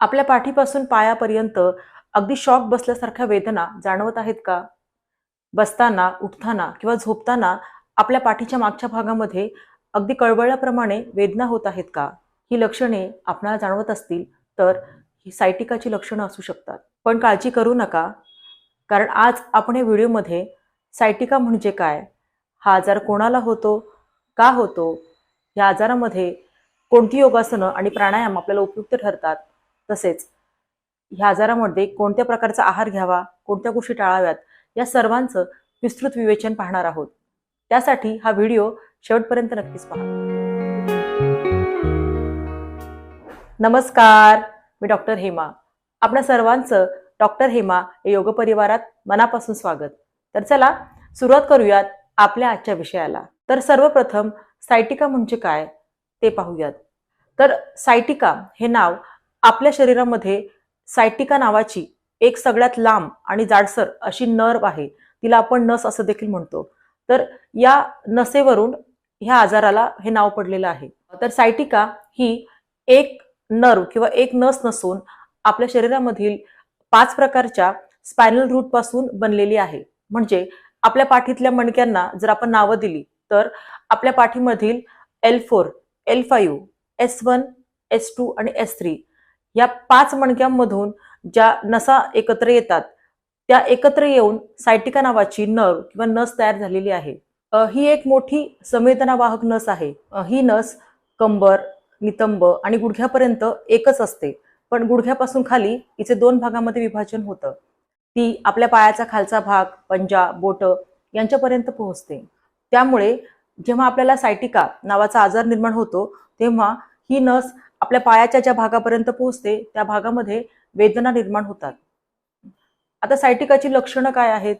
आपल्या पाठीपासून पायापर्यंत अगदी शॉक बसल्यासारख्या वेदना जाणवत आहेत का? बसताना उठताना किंवा झोपताना आपल्या पाठीच्या मागच्या भागामध्ये अगदी कळवळल्याप्रमाणे वेदना होत आहेत का? ही लक्षणे आपणाला जाणवत असतील तर ही सायटिकाची लक्षणं असू शकतात. पण काळजी करू नका कारण आज आपण या व्हिडिओमध्ये सायटिका म्हणजे काय? हा आजार कोणाला होतो? का होतो? या आजारामध्ये कोणती योगासनं आणि प्राणायाम आपल्याला उपयुक्त ठरतात? तसेच ह्या आजारामध्ये कोणत्या प्रकारचा आहार घ्यावा कोणत्या गोष्टी टाळाव्यात या सर्वांचं विस्तृत विवेचन पाहणार आहोत. त्यासाठी हा व्हिडिओ शेवटपर्यंत नक्कीच पहा. नमस्कार मी डॉक्टर हेमा. आपल्या सर्वांचं डॉक्टर हेमा या योग परिवारात मनापासून स्वागत. तर चला सुरुवात करूयात आपल्या आजच्या विषयाला. तर सर्वप्रथम सायटिका म्हणजे काय ते पाहूयात. तर सायटिका हे नाव आपल्या शरीरामध्ये सायटिका नावाची एक सगळ्यात लांब आणि जाडसर अशी नर्व आहे. तिला आपण नस असं देखील म्हणतो. तर या नसेवरून ह्या आजाराला हे नाव पडलेलं आहे. तर सायटिका ही एक नर्व किंवा एक नस नसून आपल्या शरीरामधील पाच प्रकारच्या स्पायनल रूटपासून बनलेली आहे. म्हणजे आपल्या पाठीतल्या मणक्यांना जर आपण नावं दिली तर आपल्या पाठीमधील L four L five S one S two आणि एस थ्री या पाच मणक्यांमधून ज्या नसा एकत्र येतात त्या एकत्र येऊन सायटिका नावाची नर किंवा नस तयार झालेली आहे. ही एक मोठी संवेदनावाहक नस आहे. ही नस कंबर नितंब आणि गुडघ्यापर्यंत एकच असते. पण गुडघ्यापासून खाली हिचे दोन भागामध्ये विभाजन होतं. ती आपल्या पायाचा खालचा भाग पंजा बोट यांच्यापर्यंत पोहोचते. त्यामुळे जेव्हा आपल्याला सायटिका नावाचा आजार निर्माण होतो तेव्हा ही नस आपल्या पायाच्या ज्या भागापर्यंत पोहोचते त्या भागामध्ये वेदना निर्माण होतात. आता सायटिकाची लक्षणं काय आहेत?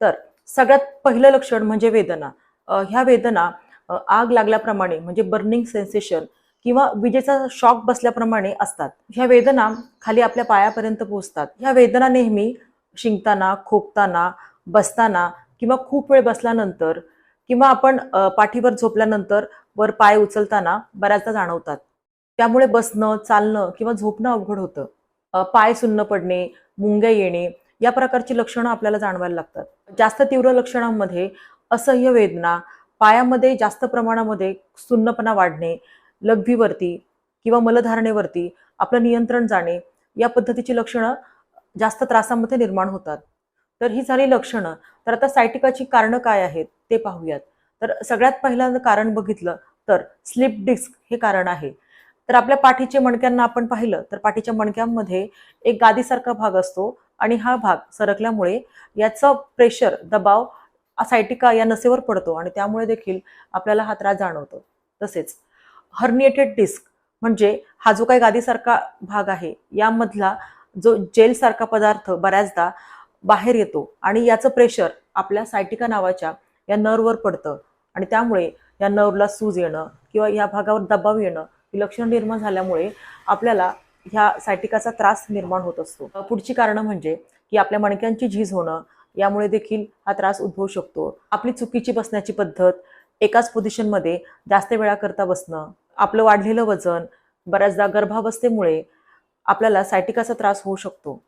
तर सगळ्यात पहिलं लक्षण म्हणजे वेदना. ह्या वेदना आग लागल्याप्रमाणे म्हणजे बर्निंग सेन्सेशन किंवा विजेचा शॉक बसल्याप्रमाणे असतात. ह्या वेदना खाली आपल्या पायापर्यंत पोहोचतात. ह्या वेदना नेहमी शिंकताना खोकताना बसताना किंवा खूप वेळ बसल्यानंतर किंवा आपण पाठीवर झोपल्यानंतर वर पाय उचलताना बऱ्याचदा जाणवतात. त्यामुळे बसणं चालणं किंवा झोपणं अवघड होतं. पाय सुन्न पडणे मुंग्या येणे या प्रकारची लक्षणं आपल्याला जाणवायला लागतात. जास्त तीव्र लक्षणांमध्ये असह्य वेदना पायामध्ये जास्त प्रमाणामध्ये सुन्नपणा वाढणे लघवीवरती किंवा मलधारणेवरती आपलं नियंत्रण जाणे या पद्धतीची लक्षणं जास्त त्रासामध्ये निर्माण होतात. तर ही झाली लक्षणं. तर आता सायटिकाची कारणं काय आहेत ते पाहूयात. तर सगळ्यात पहिल्यांदा कारण बघितलं तर स्लिप डिस्क हे कारण आहे. तर आपल्या पाठीचे मणक्यांना आपण पाहिलं तर पाठीच्या मणक्यांमध्ये एक गादीसारखा भाग असतो आणि हा भाग सरकल्यामुळे याचं प्रेशर दबाव सायटिका या नसेवर पडतो आणि त्यामुळे देखील आपल्याला हा त्रास जाणवतो. तसेच हर्निएटेड डिस्क म्हणजे हा जो काही गादीसारखा भाग आहे यामधला जो जेलसारखा पदार्थ बऱ्याचदा बाहेर येतो आणि याचं प्रेशर आपल्या सायटिका नावाच्या या नर्ववर पडतं आणि त्यामुळे या नर्वला सूज येणं किंवा या भागावर दबाव येणं ही लक्षणं निर्माण झाल्यामुळे आपल्याला ह्या सायटिकाचा त्रास निर्माण होत असतो. पुढची कारणं म्हणजे की आपल्या मणक्यांची झीज होणं यामुळे देखील हा त्रास उद्भवू शकतो. आपली चुकीची बसण्याची पद्धत एकाच पोझिशनमध्ये जास्त वेळा करता बसणं आपलं वाढलेलं वजन बऱ्याचदा गर्भावस्थेमुळे आपल्याला सायटिकाचा त्रास होऊ शकतो.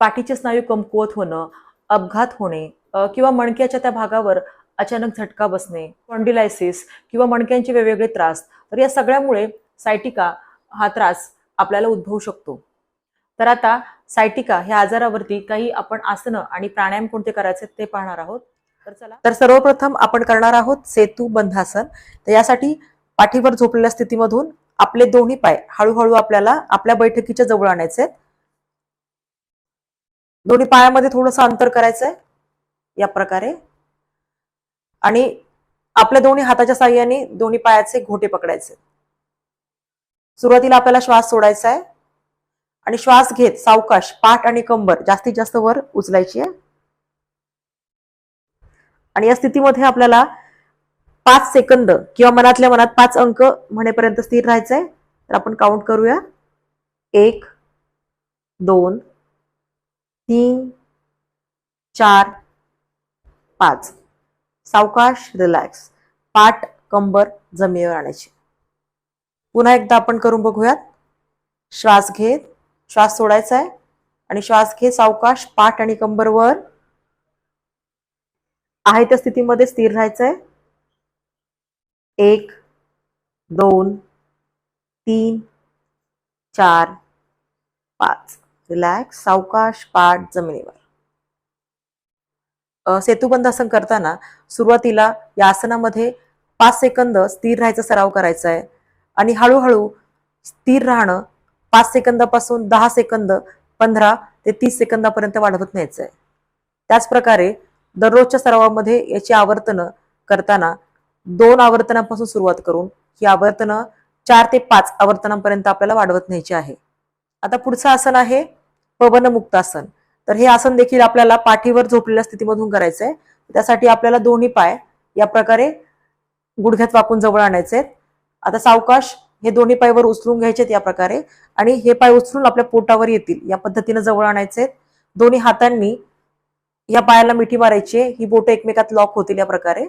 पाठीचे स्नायू कमकुवत होणं अपघात होणे किंवा मणक्याच्या त्या भागावर अचानक झटका बसणे स्पॉन्डिलायसिस किंवा मणक्यांचे वेगवेगळे त्रास तर या सगळ्यामुळे सायटिका हा त्रास आपल्याला उद्भवू शकतो. तर आता सायटिका ह्या आजारावरती काही आपण आसनं आणि प्राणायाम कोणते करायचे ते पाहणार आहोत. तर चला. तर सर्वप्रथम आपण करणार आहोत सेतू बंधासन. तर यासाठी पाठीवर झोपलेल्या स्थितीमधून आपले दोन्ही पाय हळूहळू आपल्याला आपल्या बैठकीच्या जवळ आणायचे दोन्ही पायामध्ये थोडंसं अंतर करायचंय. या प्रकारे. आणि आपल्या दोन्ही हाताच्या साह्याने दोन्ही पायाचे घोटे पकडायचे सुरुवातीला आपल्याला श्वास सोडायचा आहे. आणि श्वास घेत सावकाश पाठ आणि कंबर जास्तीत जास्त वर उचलायची आहे. आणि या स्थितीमध्ये आपल्याला पाच सेकंद किंवा मनातल्या मनात पाच अंक म्हणेपर्यंत स्थिर राहायचंय तर आपण काउंट करूया. एक दोन तीन चार पाच. सावकाश रिलॅक्स पाठ कंबर जमिनीवर आणायची. पुन्हा एकदा आपण करून बघूयात. श्वास घेत श्वास सोडायचा आहे. आणि श्वास घेत सावकाश पाठ आणि कंबर वर आहे त्या स्थितीमध्ये स्थिर राहायचं आहे. एक दोन तीन चार पाच. रिलॅक्स सावकाश पाठ जमिनीवर. सेतुबंधासन करताना सुरुवातीला या आसनामध्ये पाच सेकंद स्थिर राहायचा सराव करायचा आहे. आणि हळूहळू स्थिर राहणं पाच सेकंदापासून दहा सेकंद पंधरा ते तीस सेकंदापर्यंत वाढवत न्यायचं आहे त्याचप्रकारे दररोजच्या सरावामध्ये याची आवर्तनं करताना दोन आवर्तनापासून सुरुवात करून ही आवर्तनं चार ते पाच आवर्तनापर्यंत आपल्याला वाढवत न्यायची आहे. आता पुढचं आसन आहे पवनमुक्तासन तर हे आसन देखील आपल्याला पाठीवर झोपलेल्या स्थितीमधून करायचं आहे त्यासाठी आपल्याला दोन्ही पाय या प्रकारे गुडघ्यात वाकून जवळ आणायचे आहेत आता सावकाश हे दोन्ही पायवर उचलून घ्यायचे आहेत या प्रकारे. आणि हे पाय उचलून आपल्या पोटावर येतील. या पद्धतीने जवळ आणायचे. दोन्ही हातांनी या पायाला मिठी मारायची. ही बोट एकमेकात लॉक होतील या प्रकारे.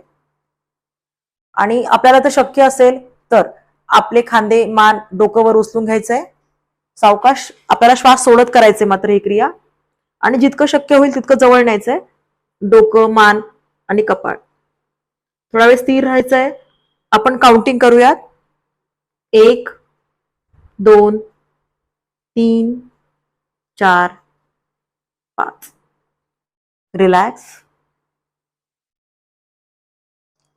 आणि आपल्याला तर शक्य असेल तर आपले खांदे मान डोकं वर उचलून घ्यायचंय. सावकाश आपल्याला श्वास सोडत करायचे मात्र ही क्रिया. आणि जितकं शक्य होईल तितकं जवळ न्यायचंय. डोकं मान आणि कपाळ. थोडा वेळ स्थिर राहायचंय. आपण काउंटिंग करूयात. एक दोन तीन चार पाच. रिलॅक्स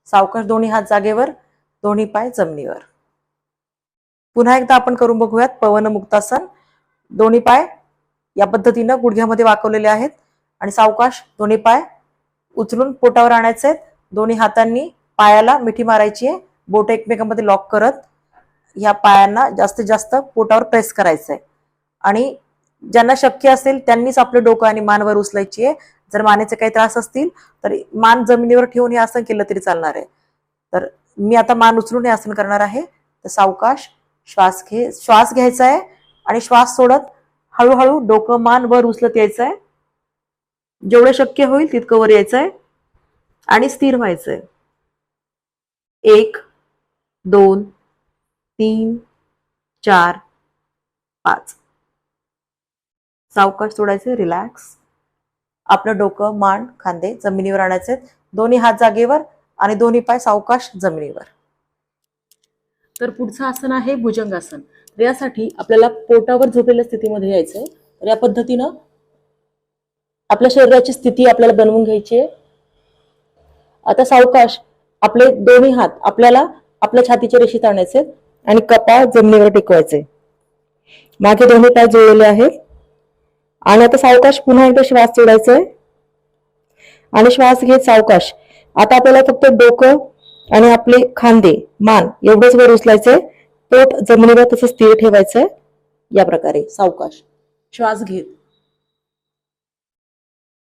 सावकाश दोन्ही हात जागेवर दोन्ही पाय जमिनीवर. पुन्हा एकदा आपण करून बघूयात पवन मुक्तासन. दोन्ही पाय या पद्धतीनं गुडघ्यामध्ये वाकवलेले आहेत. आणि सावकाश दोन्ही पाय उचलून पोटावर आणायचे आहेत. दोन्ही हातांनी पायाला मिठी मारायची आहे. बोट एकमेकांमध्ये लॉक करत या पायांना जास्तीत जास्त पोटावर प्रेस करायचं आहे आणि ज्यांना शक्य असेल त्यांनीच आपलं डोकं आणि मानवर उचलायची आहे. जर मानेचे काही त्रास असतील तर मान जमिनीवर ठेवून हे आसन केलं तरी चालणार आहे. तर मी आता मान उचलून हे आसन करणार आहे. तर सावकाश श्वास घे श्वास घ्यायचा आहे आणि श्वास सोडत हळूहळू डोकं मान वर उचलत यायचं आहे. जेवढं शक्य होईल तितकं वर यायचं आहे. आणि स्थिर व्हायचंय एक दोन तीन चार पाच. सावकाश सोडायचे रिलॅक्स आपलं डोकं मान खांदे जमिनीवर आणायचे दोन्ही हात जागेवर आणि दोन्ही पाय सावकाश जमिनीवर. तर पुढचं आसन आहे भुजंगासन. तर यासाठी आपल्याला पोटावर झोपलेल्या स्थितीमध्ये यायचंय. तर या पद्धतीनं आपल्या शरीराची स्थिती आपल्याला बनवून घ्यायची आहे. आता सावकाश आपले दोन्ही हात आपल्याला आपल्या छातीच्या रेषेत आणायचे आहेत आणि कपाळ जमिनीवर टेकवायचे. मागे दोन्ही पाय जुळलेले आहेत. आणि आता सावकाश पुन्हा एकदा श्वास सोडायचा आहे आणि श्वास घेत सावकाश. आता आपल्याला फक्त डोकं आणि आपले खांदे मान एवढंच वर उचलायचंय. पोट जमिनीवर तसं स्थिर ठेवायचंय. या प्रकारे सावकाश श्वास घेत.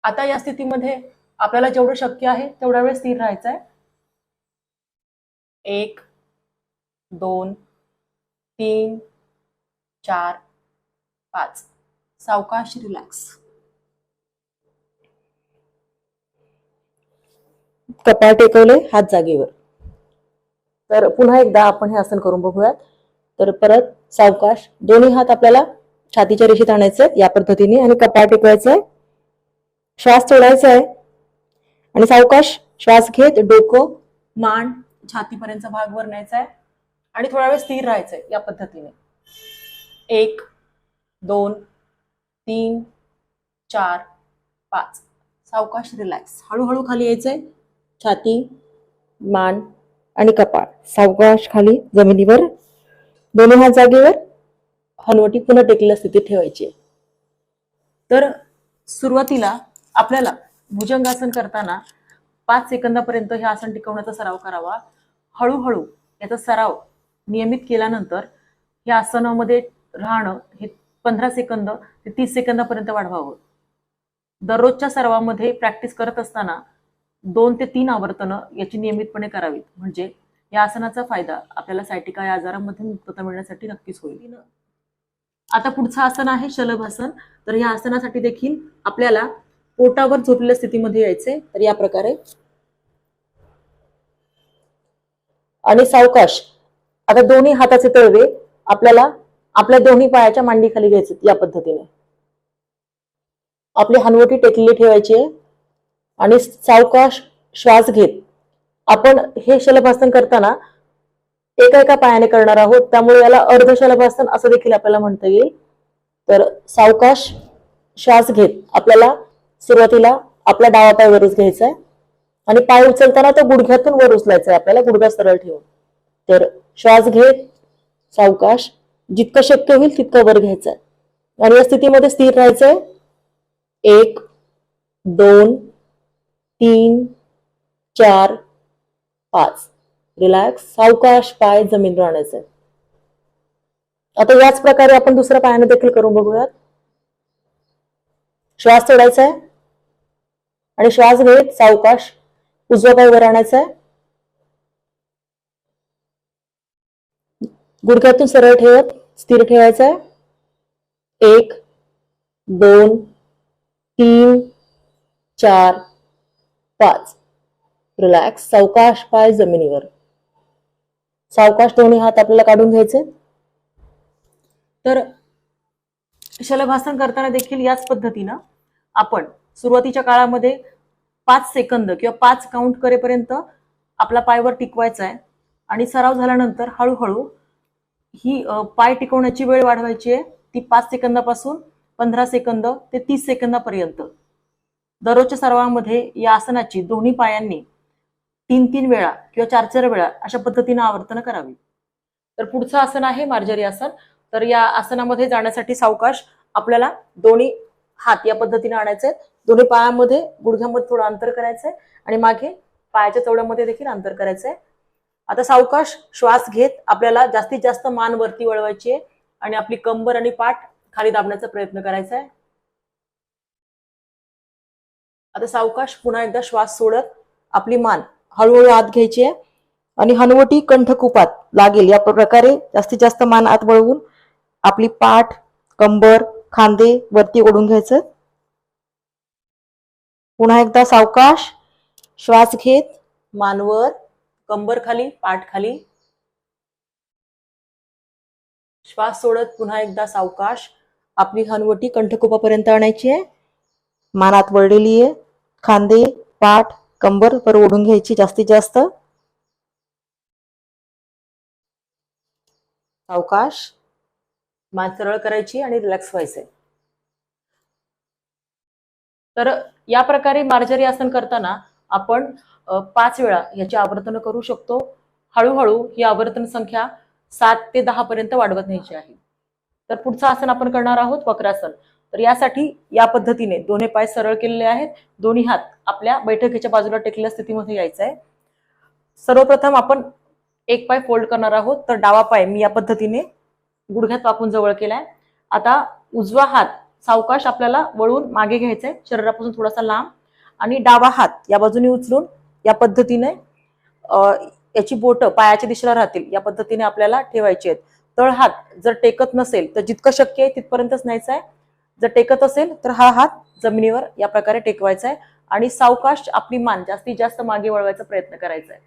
आता या स्थितीमध्ये आपल्याला जेवढं शक्य आहे तेवढा वेळ स्थिर राहायचंय. आहे एक दोन तीन चार पाच. सावकाश रिलॅक्स कपाळ टेकवले हात जागेवर. तर पुन्हा एकदा आपण हे आसन करून बघूयात. तर परत सावकाश दोन्ही हात आपल्याला छातीच्या रेषेत आणायचे या पद्धतीने आणि कपाळ टेकवायचं आहे श्वास सोडायचा आहे आणि सावकाश श्वास घेत डोकं मान छातीपर्यंत भाग वर न्यायचा आहे आणि थोडा वेळ स्थिर राहायचं आहे या पद्धतीने. एक दोन तीन चार पाच. सावकाश रिलॅक्स हळूहळू खाली यायचंय. छाती मान आणि कपाळ. सावकाश खाली जमिनीवर. दोन्ही हात जागेवर. हनवटी पुन्हा टेकलेल्या स्थितीत ठेवायची. आहे तर सुरुवातीला आपल्याला भुजंगासन करताना पाच सेकंदापर्यंत हे आसन टिकवण्याचा सराव करावा. हळूहळू याचा सराव नियमित केल्यानंतर या आसनामध्ये राहणं हे पंधरा सेकंद ते तीस सेकंदापर्यंत वाढवावं. दररोजच्या सरावामध्ये प्रॅक्टिस करत असताना दोन ते तीन आवर्तनं याची नियमितपणे करावीत. म्हणजे या आसनाचा फायदा आपल्याला सायटिका या आजारामध्ये मुक्तता मिळण्यासाठी नक्कीच होईल. आता पुढचं आसन आहे शलभासन तर या आसनासाठी देखील आपल्याला पोटावर झोपलेल्या स्थितीमध्ये यायचे तर या प्रकारे. आणि सावकाश. आता दोन्ही हाताचे तळवे आपल्याला आपल्या दोन्ही पायाच्या मांडीखाली घ्यायचे या पद्धतीने. आपली हनवटी टेकलेली ठेवायची आहे आणि सावकाश श्वास घेत आपण हे शलभासन करताना एका एका पायाने करणार आहोत. त्यामुळे याला अर्ध शलभासन असं देखील आपल्याला म्हणता येईल. तर सावकाश श्वास घेत आपल्याला सुरुवातीला आपला डावा पाय वरच घ्यायचा आहे. आणि पाय उचलताना तो गुडघ्यातून वर उचलायचा आहे. आपल्याला गुडघा सरळ ठेवून. तर श्वास घेत सावकाश. जितकं शक्य होईल तितकं वर घ्यायचं. आहे आणि या स्थितीमध्ये स्थिर राहायचंय. एक दोन तीन चार पाच. रिलॅक्स सावकाश पाय जमीन आणायचे आता याच प्रकारे आपण दुसऱ्या पायाने देखील करून बघूयात. श्वास सोडायचा आहे. आणि श्वास घेत सावकाश उजवा पाय वर आणायचा आहे. गुडघ्यातून सरळ ठेवत स्थिर ठेवायचा. आहे एक दोन तीन चार पाच. रिलॅक्स सावकाश पाय जमिनीवर. सावकाश दोन्ही हात आपल्याला काढून घ्यायचे. तर शलभासन करताना देखील याच पद्धतीनं आपण सुरुवातीच्या काळामध्ये पाच सेकंद किंवा पाच काउंट करेपर्यंत आपला पायवर टिकवायचा आहे. आणि सराव झाल्यानंतर हळूहळू ही पाय टिकवण्याची वेळ वाढवायची आहे. ती पाच सेकंदापासून पंधरा सेकंद ते तीस सेकंदापर्यंत. दररोजच्या सरावामध्ये या आसनाची दोन्ही पायांनी तीन तीन वेळा किंवा चार चार वेळा अशा पद्धतीने आवर्तन करावी. तर पुढचं आसन आहे मार्जरी आसन. तर या आसनामध्ये जाण्यासाठी सावकाश आपल्याला दोन्ही हात या पद्धतीने आणायचे आहेत. दोन्ही पायामध्ये गुडघ्यामध्ये थोडं अंतर करायचंय. आणि मागे पायाच्या चवड्यामध्ये देखील अंतर करायचंय. आता सावकाश श्वास घेत आपल्याला जास्तीत जास्त मान वरती वळवायची आहे आणि आपली कंबर आणि पाठ खाली दाबण्याचा प्रयत्न करायचा आहे. आता सावकाश पुन्हा एकदा श्वास सोडत आपली मान हळूहळू आत घ्यायची आहे आणि हनवटी कंठकुपात लागेल. या प्रकारे जास्तीत जास्त मान आत वळवून आपली पाठ कंबर खांदे वरती ओढून घ्यायचं. पुन्हा एकदा सावकाश श्वास घेत मानवर कंबर खाली पाठ खाली श्वास सोडत पुन्हा एकदा सावकाश. आपली हनवटी कंठकोपापर्यंत आणायची आहे. मानात वळलेली आहे. खांदे पाठ कंबर वर ओढून घ्यायची जास्तीत जास्त. सावकाश. मान सरळ करायची आणि रिलॅक्स व्हायचंय. तर या प्रकारे मार्जरी आसन करताना आपण पाच वेळा याची आवर्तन करू शकतो. हळूहळू ही आवर्तन संख्या सात ते दहा पर्यंत वाढवत न्यायची आहे. तर पुढचं आसन आपण करणार आहोत वक्रासन. तर यासाठी या पद्धतीने दोन्ही पाय सरळ केलेले आहेत. दोन्ही हात आपल्या बैठकीच्या बाजूला टेकलेल्या स्थितीमध्ये यायचं आहे. सर्वप्रथम आपण एक पाय फोल्ड करणार आहोत. तर डावा पाय मी या पद्धतीने गुडघ्यात वाकून जवळ केलाय. आता उजवा हात सावकाश आपल्याला वळून मागे घ्यायचा आहे शरीरापासून थोडासा लांब आणि डावा हात या बाजूने उचलून या पद्धतीने याची बोट पायाच्या दिशेला राहतील या पद्धतीने आपल्याला ठेवायची आहेत. तळ हात जर टेकत नसेल तर जितकं शक्य आहे तिथपर्यंतच न्यायचं आहे. जर टेकत असेल तर हा हात जमिनीवर या प्रकारे टेकवायचा आहे. आणि सावकाश आपली मान जास्तीत जास्त मागे वळवायचा प्रयत्न करायचा आहे.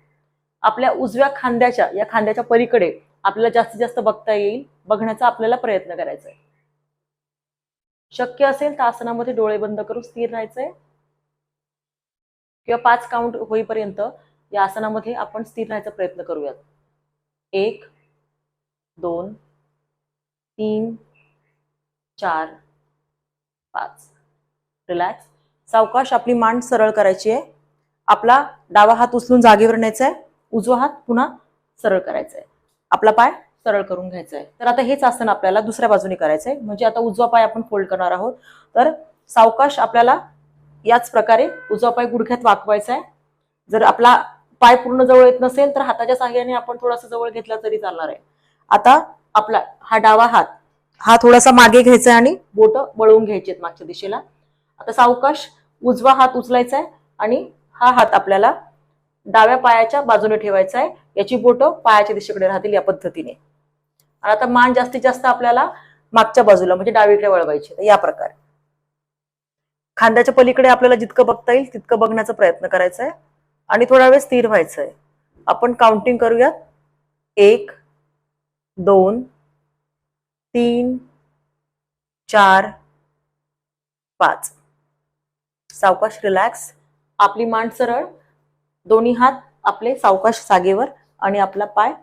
आपल्या उजव्या खांद्याच्या या खांद्याच्या पलीकडे आपल्याला जास्तीत जास्त बघता येईल बघण्याचा आपल्याला प्रयत्न करायचा आहे. शक्य असेल तर आसनामध्ये डोळे बंद करून स्थिर राहायचंय किंवा पाच काउंट होईपर्यंत या आसनामध्ये आपण स्थिर राहायचा प्रयत्न करूयात. एक दोन तीन चार पाच. रिलॅक्स सावकाश आपली मान सरळ करायची आहे. आपला डावा हात उचलून जागेवर न्यायचा आहे. उजवा हात पुन्हा सरळ करायचा आहे. आपला पाय सरळ करून घ्यायचा आहे. तर आता हेच आसन आपल्याला दुसऱ्या बाजूने करायचं आहे म्हणजे आता उजवा पाय आपण फोल्ड करणार आहोत. तर सावकाश आपल्याला याच प्रकारे उजवा पाय गुडघ्यात वाकवायचा आहे. जर आपला पाय पूर्ण जवळ येत नसेल तर हाताच्या सहाय्याने आपण थोडासा जवळ घेतला तरी चालणार आहे. आता आपला हा डावा हात हा थोडासा मागे घ्यायचा आहे आणि बोट वळवून घ्यायची मागच्या दिशेला. आता सावकाश उजवा हात उचलायचा आहे आणि हा हात आपल्याला डाव्या पायाच्या बाजूने ठेवायचा आहे. याची बोट पायाच्या दिशेकडे राहतील या पद्धतीने. आणि आता मान जास्तीत जास्त आपल्याला मागच्या बाजूला म्हणजे डावीकडे वळवायची या प्रकारे. खांद्याच्या पलीकडे आपल्याला जितकं बघता येईल तितकं बघण्याचा प्रयत्न करायचा आहे आणि थोडा वेळ स्थिर व्हायचं आहे आपण काउंटिंग करूयात. एक दोन तीन चार पाच. सावकाश रिलॅक्स आपली मांड सरळ. दोन्ही हात आपले सावकाश जागेवर आणि आपला पाय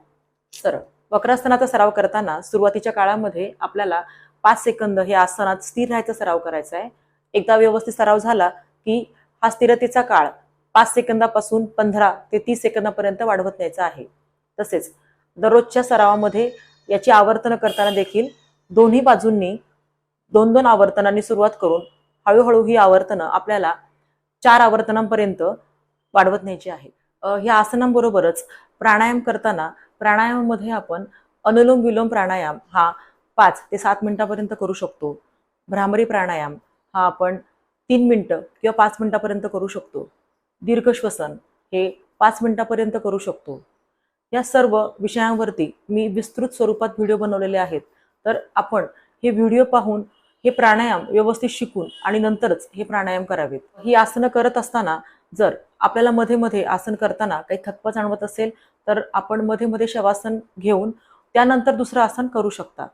सरळ. वक्रासनाचा सराव करताना सुरुवातीच्या काळामध्ये आपल्याला पाच सेकंद हे आसनात स्थिर राहायचा सराव करायचा आहे एकदा व्यवस्थित सराव झाला की हा स्थिरतेचा काळ पाच सेकंदापासून पंधरा ते तीस सेकंदापर्यंत वाढवत न्यायचा आहे. तसेच दररोजच्या सरावामध्ये याची आवर्तन करताना देखील दोन्ही बाजूंनी दोन दोन आवर्तनांनी सुरुवात करून हळूहळू ही आवर्तनं आपल्याला चार आवर्तनांपर्यंत वाढवत न्यायची आहे. ह्या आसनांबरोबरच प्राणायाम करताना प्राणायामामध्ये आपण अनुलोम विलोम प्राणायाम हा पाच ते सात मिनिटापर्यंत करू शकतो. भ्रामरी प्राणायाम हा आपण तीन मिनटं किंवा पाच मिनिटापर्यंत करू शकतो. दीर्घ श्वसन हे पाच मिनिटापर्यंत करू शकतो. या सर्व विषयांवरती मी विस्तृत स्वरूपात व्हिडिओ बनवलेले आहेत. तर आपण हे व्हिडिओ पाहून हे प्राणायाम व्यवस्थित शिकून आणि नंतरच हे प्राणायाम करावेत. ही आसनं करत असताना जर आपल्याला मध्ये मध्ये आसन करताना काही थकवा जाणवत असेल तर आपण मध्ये मध्ये शवासन घेऊन त्यानंतर दुसरं आसन करू शकता.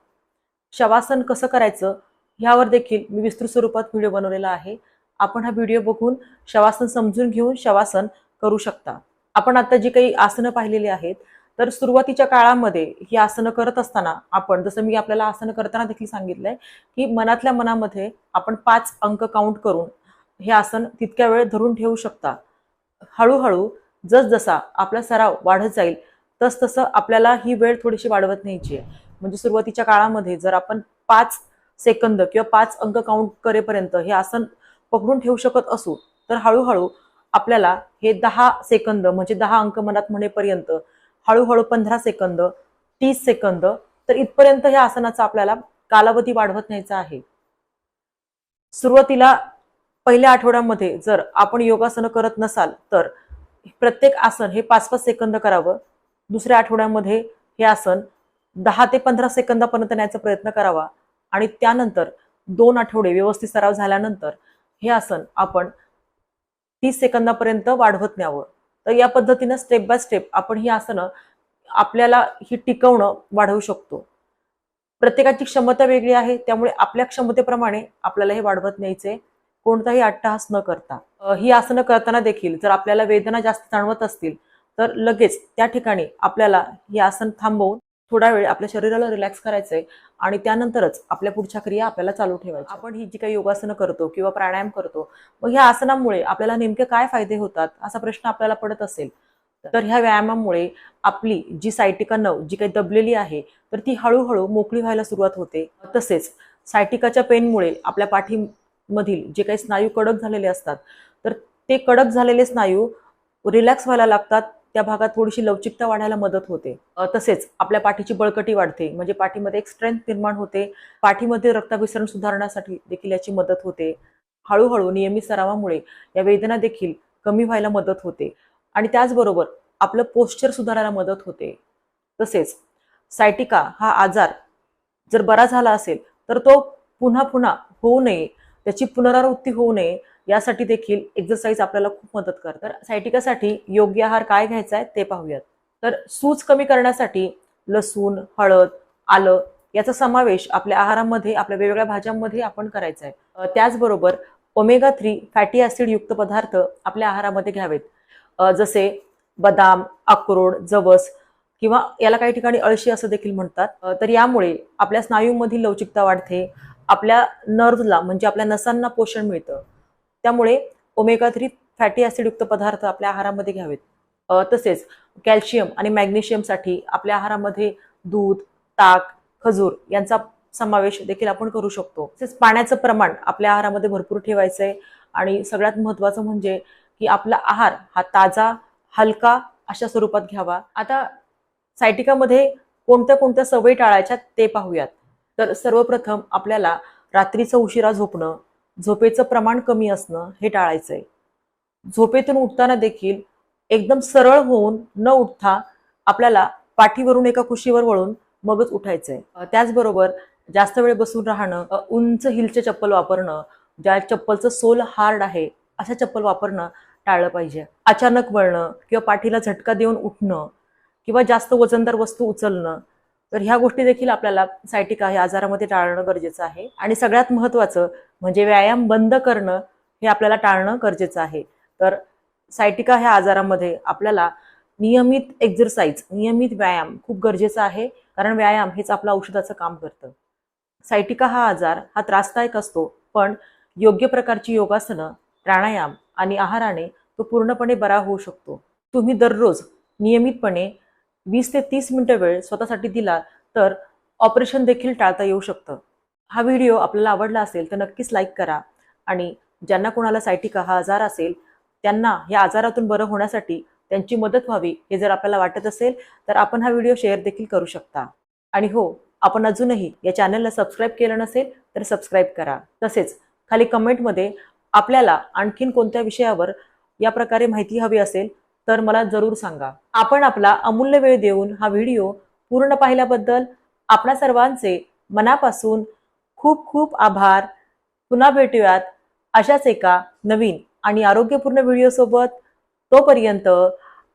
शवासन कसं करायचं? ह्यावर देखील मी विस्तृत स्वरूपात व्हिडिओ बनवलेला आहे. आपण हा व्हिडिओ बघून शवासन समजून घेऊन शवासन करू शकता. आपण आता जी काही आसनं पाहिलेली आहेत तर सुरुवातीच्या काळामध्ये ही आसनं करत असताना आपण जसं मी आपल्याला आसनं करताना देखील सांगितलंय की मनातल्या मनामध्ये आपण पाच अंक काउंट करून हे आसन तितक्या वेळ धरून ठेवू शकता. हळूहळू जसजसा आपला सराव वाढत जाईल तस तसं आपल्याला ही वेळ थोडीशी वाढवत न्यायची आहे. म्हणजे सुरुवातीच्या काळामध्ये जर आपण पाच सेकंद किंवा पाच अंक काउंट करेपर्यंत हे आसन पकडून ठेवू शकत असू तर हळूहळू आपल्याला हे दहा सेकंद म्हणजे दहा अंक मनात म्हणेपर्यंत हळूहळू पंधरा सेकंद तीस सेकंद तर इथपर्यंत ह्या आसनाचा आपल्याला कालावधी वाढवत न्यायचा आहे. सुरुवातीला पहिल्या आठवड्यामध्ये जर आपण योगासनं करत नसाल तर प्रत्येक आसन हे पाच पाच सेकंद करावं. दुसऱ्या आठवड्यामध्ये हे आसन दहा ते पंधरा सेकंदापर्यंत न्यायचा प्रयत्न करावा. आणि त्यानंतर दोन आठवडे व्यवस्थित सराव झाल्यानंतर हे आसन आपण तीस सेकंदापर्यंत वाढवत न्यावं. तर या पद्धतीनं स्टेप बाय स्टेप आपण ही आसनं आपल्याला ही टिकवणं वाढवू शकतो. प्रत्येकाची क्षमता वेगळी आहे त्यामुळे आपल्या क्षमतेप्रमाणे आपल्याला हे वाढवत न्यायचे कोणताही अट्टहास न करता. ही आसनं करताना देखील जर आपल्याला वेदना जास्त जाणवत असतील तर लगेच त्या ठिकाणी आपल्याला हे आसन थांबवून थोडा वेळ आपल्या शरीराला रिलॅक्स करायचंय आणि त्यानंतरच आपल्या पुढच्या क्रिया आपल्याला चालू ठेवायच्या. आपण ही जी काही योगासनं करतो किंवा प्राणायाम करतो मग ह्या आसनामुळे आपल्याला नेमके काय फायदे होतात असा प्रश्न आपल्याला पडत असेल तर ह्या व्यायामामुळे आपली जी सायटिका नव जी काही दबलेली आहे तर ती हळूहळू मोकळी व्हायला सुरुवात होते. तसेच सायटिकाच्या पेनमुळे आपल्या पाठीमधील जे काही स्नायू कडक झालेले असतात तर ते कडक झालेले स्नायू रिलॅक्स व्हायला लागतात. त्या भागात थोडीशी लवचिकता वाढायला मदत होते. तसेच आपल्या पाठीची बळकटी वाढते. म्हणजे पाठीमध्ये एक स्ट्रेंथ निर्माण होते. पाठीमध्ये रक्ताभिसरण सुधारण्यासाठी देखील याची मदत होते. हळूहळू नियमित सरावामुळे या वेदना देखील कमी व्हायला मदत होते. आणि त्याचबरोबर आपलं पोश्चर सुधारायला मदत होते. तसेच सायटिका हा आजार जर बरा झाला असेल तर तो पुन्हा पुन्हा होऊ नये. त्याची पुनरावृत्ती होऊ नये. यासाठी देखील एक्सरसाइज आपल्याला खूप मदत करतात. तर सायटिकासाठी योग्य आहार काय घ्यायचा आहे ते पाहूयात. तर सूज कमी करण्यासाठी लसूण हळद आलं याचा समावेश आपल्या आहारामध्ये आपल्या वेगवेगळ्या भाज्यांमध्ये आपण करायचा आहे. त्याचबरोबर ओमेगा थ्री फॅटी ऍसिड युक्त पदार्थ आपल्या आहारामध्ये घ्यावेत. जसे बदाम अक्रोड जवस किंवा याला काही ठिकाणी अळशी असं देखील म्हणतात. तर यामुळे आपल्या स्नायूंमधील लवचिकता वाढते. आपल्या नर्वला म्हणजे आपल्या नसांना पोषण मिळतं. त्यामुळे ओमेगा थ्री फॅटी ॲसिडयुक्त पदार्थ आपल्या आहारामध्ये घ्यावेत. तसेच कॅल्शियम आणि मॅग्नेशियमसाठी आपल्या आहारामध्ये दूध ताक खजूर यांचा समावेश देखील आपण करू शकतो. तसेच पाण्याचं प्रमाण आपल्या आहारामध्ये भरपूर ठेवायचं आहे आणि सगळ्यात महत्त्वाचं म्हणजे की आपला आहार हा ताजा हलका अशा स्वरूपात घ्यावा. आता सायटिकामध्ये कोणत्या कोणत्या सवयी टाळायच्या ते पाहूयात. तर सर्वप्रथम आपल्याला रात्रीचं उशिरा झोपणं झोपेचं प्रमाण कमी असणं हे टाळायचं आहे झोपेतून उठताना देखील एकदम सरळ होऊन न उठता आपल्याला पाठीवरून एका कुशीवर वळून मगच उठायचंय. आहे त्याचबरोबर जास्त वेळ बसून राहणं उंच हिलचे चप्पल वापरणं ज्या चप्पलचं सोल हार्ड आहे अशा चप्पल वापरणं टाळलं पाहिजे. अचानक वळणं किंवा पाठीला झटका देऊन उठणं किंवा जास्त वजनदार वस्तू उचलणं तर ह्या गोष्टी देखील आपल्याला सायटिका ह्या आजारामध्ये टाळणं गरजेचं आहे. आणि सगळ्यात महत्त्वाचं म्हणजे व्यायाम बंद करणं हे आपल्याला टाळणं गरजेचं आहे. तर सायटिका ह्या आजारामध्ये आपल्याला नियमित एक्झरसाइज नियमित व्यायाम खूप गरजेचा आहे. कारण व्यायाम हेच आपलं औषधाचं काम करतं. सायटिका हा आजार हा त्रासदायक असतो पण योग्य प्रकारची योगासनं प्राणायाम आणि आहाराने तो पूर्णपणे बरा होऊ शकतो. तुम्ही दररोज नियमितपणे वीस ते तीस मिनटं वेळ स्वतःसाठी दिला तर ऑपरेशन देखील टाळता येऊ शकतं. हा व्हिडिओ आपल्याला आवडला असेल तर नक्कीच लाईक करा आणि ज्यांना कोणाला सायटिका हा आजार असेल त्यांना या आजारातून बरं होण्यासाठी त्यांची मदत व्हावी हे जर आपल्याला वाटत असेल तर आपण हा व्हिडिओ शेअर देखील करू शकता. आणि हो आपण अजूनही या चॅनलला सबस्क्राईब केलं नसेल तर सबस्क्राईब करा. तसेच खाली कमेंटमध्ये आपल्याला आणखीन कोणत्या विषयावर या प्रकारे माहिती हवी असेल तर मला जरूर सांगा. आपण आपला अमूल्य वेळ देऊन हा व्हिडिओ पूर्ण पाहिल्याबद्दल आपणा सर्वांचे मनापासून खूप खूप आभार. पुन्हा भेटूयात अशाच एका नवीन आणि आरोग्यपूर्ण व्हिडिओसोबत तोपर्यंत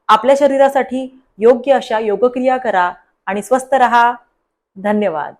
आपल्या शरीरासाठी योग्य अशा योगक्रिया करा आणि स्वस्थ रहा. धन्यवाद.